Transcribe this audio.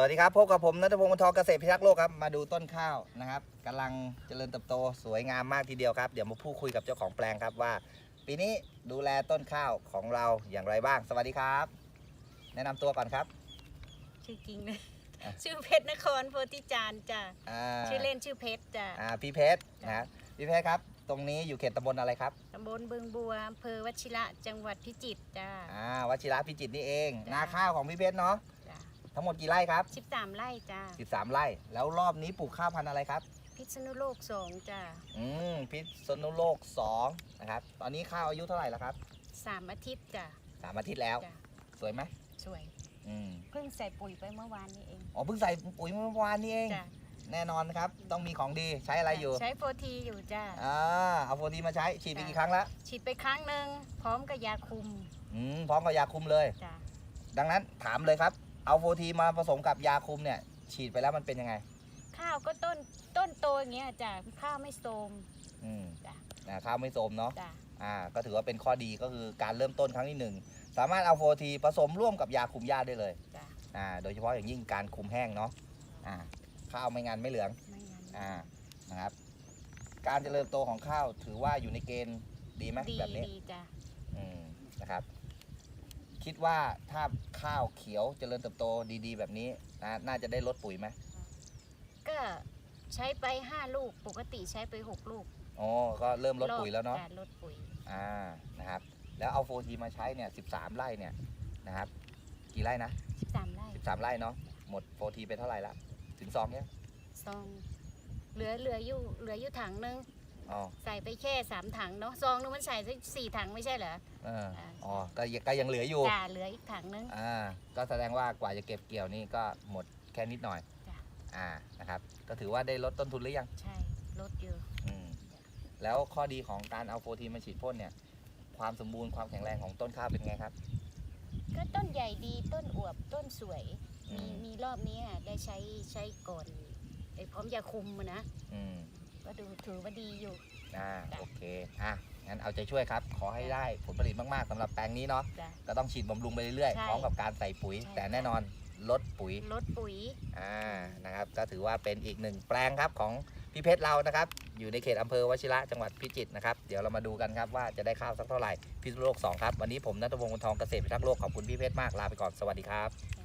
สวัสดีครับ พบกับผมนัทพงศ์มนทองเกษตรพิทักษ์โลกครับ มาดูต้นข้าวนะครับกำลังเจริญเติบโตสวยงามมากทีเดียวครับ เดี๋ยวมาพูดคุยกับเจ้าของแปลงครับว่า ปีนี้ดูแลต้นข้าวของเราอย่างไรบ้าง สวัสดีครับ แนะนำตัวก่อนครับ ชื่อจริงเลยอะ ชื่อเพชรนครโพธิจารย์จ้ะอ่าชื่อเล่นชื่อเพชรจ้ะอ่าพี่เพชรนะครับพี่เพชรครับ ตรงนี้อยู่เขตตำบลอะไรครับตำบลบึงบัวอำเภอวชิระจังหวัดพิจิตรจ้ะ อ่าวชิระพิจิตรนี่เอง จ้ะ นาข้าวของพี่เพชรเนาะจ้ะ ทั้งหมดกี่ไร่ครับสิบสามไร่จ้ะ13 ไร่ แล้วรอบนี้ปลูกข้าวพันธุ์อะไรครับ พิษณุโลกสองจ้ะอืมพิษณุโลก2นะครับ ตอนนี้ข้าวอายุเท่าไหร่แล้วครับสามอาทิตย์จ้ะสามอาทิตย์แล้ว จ้ะสวยไหมสวย อืมเพิ่งใส่ปุ๋ยไปเมื่อวานนี้เองอ๋อเพิ่งใส่ปุ๋ยเมื่อวานนี่เอง จ้ะแน่นอนครับ ต้องมีของดีใช้อะไรอยู่ใช้โฟทีอยู่จ้ะอ่าเอาโฟทีมาใช้ฉีดไปจ้ะ กี่ครั้งแล้วฉีดไปครั้งหนึ่งพร้อมกับยาคุมอืมพร้อมกับยาคุมเลย จ้ะดังนั้นถามเลยครับ เอาโฟทีมาผสมกับยาคุมเนี่ยฉีดไปแล้วมันเป็นยังไง ข้าวก็ต้นต้นโตอย่างเงี้ยจ้ะข้าวไม่โทรม อืมจ้ะ นะข้าวไม่โทรมเนาะ จ้ะอ่า ก็ถือว่าเป็นข้อดีก็คือการเริ่มต้นครั้งที่หนึ่งสามารถเอาโฟทีผสมร่วมกับยาคุมหญ้าได้เลย จ้ะอ่า โดยเฉพาะอย่างยิ่งการคุมแห้งเนาะ อ่า ข้าวไม่งานไม่เหลือง ไม่งั้น อ่า นะครับ การเจริญโตของข้าวถือว่าอยู่ในเกณฑ์ดีไหมดีแบบนี้ ดีจ้ะอืมนะครับ คิดว่าถ้าข้าวเขียวเจริญเติบโตดีๆ แบบนี้นะน่าจะได้ลดปุ๋ยไหมก็ใช้ไปห้าลูกปกติใช้ไปหกลูกอ๋อก็เริ่มลดปุ๋ยแล้วเนาะจ้ลดปุ๋ย อ่า นะครับ แล้วเอาโฟทีมาใช้เนี่ยสิบสามไร่เนี่ยนะครับ กี่ไร่นะสิบสามไร่สิบสามไร่เนาะ หมดโฟทีไปเท่าไหร่ละ ถึงซองเนี่ยซองเหลือเหลืออยู่เหลืออยู่ถังนึง อ๋อใส่ไปแค่สามถังเนาะซองนึงมันใส่สักสี่ถังไม่ใช่เหรอ เอออ่า อ๋อก็ยังก็ยังเหลืออยู่ จ้าเหลืออีกถังนึง อ่า ก็แสดงว่ากว่าจะเก็บเกี่ยวนี่ก็หมดแค่นิดหน่อย จ้ะ อ่า นะครับ ก็ถือว่าได้ลดต้นทุนหรือยัง ใช่ลดอยู่ อืม แล้วข้อดีของการเอาโฟทีมาฉีดพ่นเนี่ย ความสมบูรณ์ความแข็งแรงของต้นข้าวเป็นไงครับ ก็ต้นใหญ่ดีต้นอวบต้นสวย อืมีม มีรอบนี้อะได้ใช้ใช้ก่อนไอ้พร้อมยาคุมอะนะอืม ก็ดูถือว่าดีอยู่ อ่าจ้ะโอเคอะงั้นเอาใจช่วยครับ ขอให้ได้ผลผลิตมากๆสำหรับแปลงนี้เนาะจ้ะ ก็ต้องฉีดบำรุงไปเรื่อยใช่ๆพร้อมกับการใส่ปุ๋ย ใช่ แต่แน่นอนลดปุ๋ยลดปุ๋ย อ่านะครับก็ถือว่าเป็นอีกหนึ่งแปลงครับของพี่เพชรเรานะครับ อยู่ในเขตอำเภอวชิระจังหวัดพิจิตรนะครับเดี๋ยวเรามาดูกันครับว่าจะได้ข้าวสักเท่าไหร่พิษณุโลก2ครับวันนี้ผมนัทวงศ์วงศ์ทองเกษตรพิทักษ์โลกขอบคุณพี่เพชรมากลาไปก่อนสวัสดีครับ